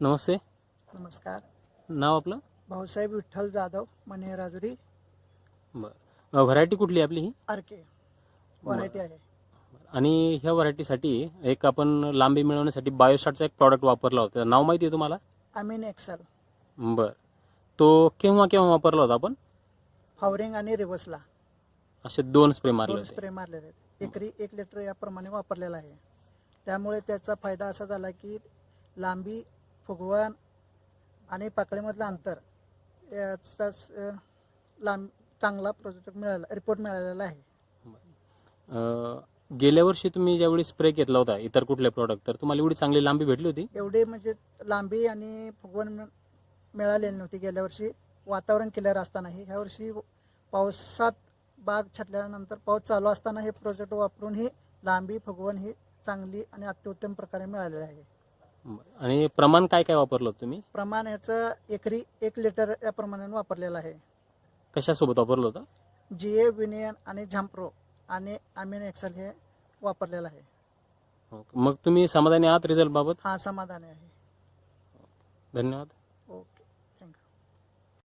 नमस्ते. नमस्कार. नाव आपलं? भाऊसाहेब विठ्ठल जाधव मने राजुरी बरं व्हरायटी कुठली आहे आपली ही? आर के. व्हरायटी आहे. आणि ह्या व्हरायटीसाठी एक आपण लांबी मिळवण्यासाठी बायोस्टारचा एक प्रॉडक्ट वापरला होता. नाव माहिती आहे तुम्हाला? आमीन एक्सेल. बरं. तो केव्हा केव्हा वापरला होता आपण? फावरिंग आणि रिव्हर्सला असे दोन स्प्रे मारले दोन होते. स्प्रे मारलेले आहेत. एकरी एक लिटर याप्रमाणे वापरलेला आहे. त्यामुळे त्याचा फायदा असा झाला की लांबी फुगवण आणि पाकळीमधलं अंतर याचा लांब चांगला प्रोजेक्ट मिळाला रिपोर्ट मिळालेला आहे. गेल्या वर्षी तुम्ही ज्यावेळी स्प्रे घेतला होता इतर कुठले प्रॉडक्ट तर तुम्हाला एवढी चांगली लांबी भेटली होती? एवढे म्हणजे लांबी आणि फुगवण मिळ- मिळालेली नव्हती. गेल्या वर्षी वातावरण क्लिअर असतानाही ह्या वर्षी पावसात बाग छाटल्यानंतर पाऊस चालू असताना हे प्रोजेक्ट वापरून ही लांबी फुगवण ही चांगली आणि अत्युत्तम प्रकारे मिळालेली आहे. आणि प्रमाण काय काय वापरलं होतं तुम्ही? प्रमाण याचं एकरी एक लिटर या प्रमाणाने वापरलेलं आहे. कशासोबत वापरलं होतं? जी ए विनियन आणि झांप्रो आणि आमिन एक्सेल हे वापरलेलं आहे. हो. मग तुम्ही समाधानी आहात रिझल्ट बाबत हा समाधान आहे. धन्यवाद.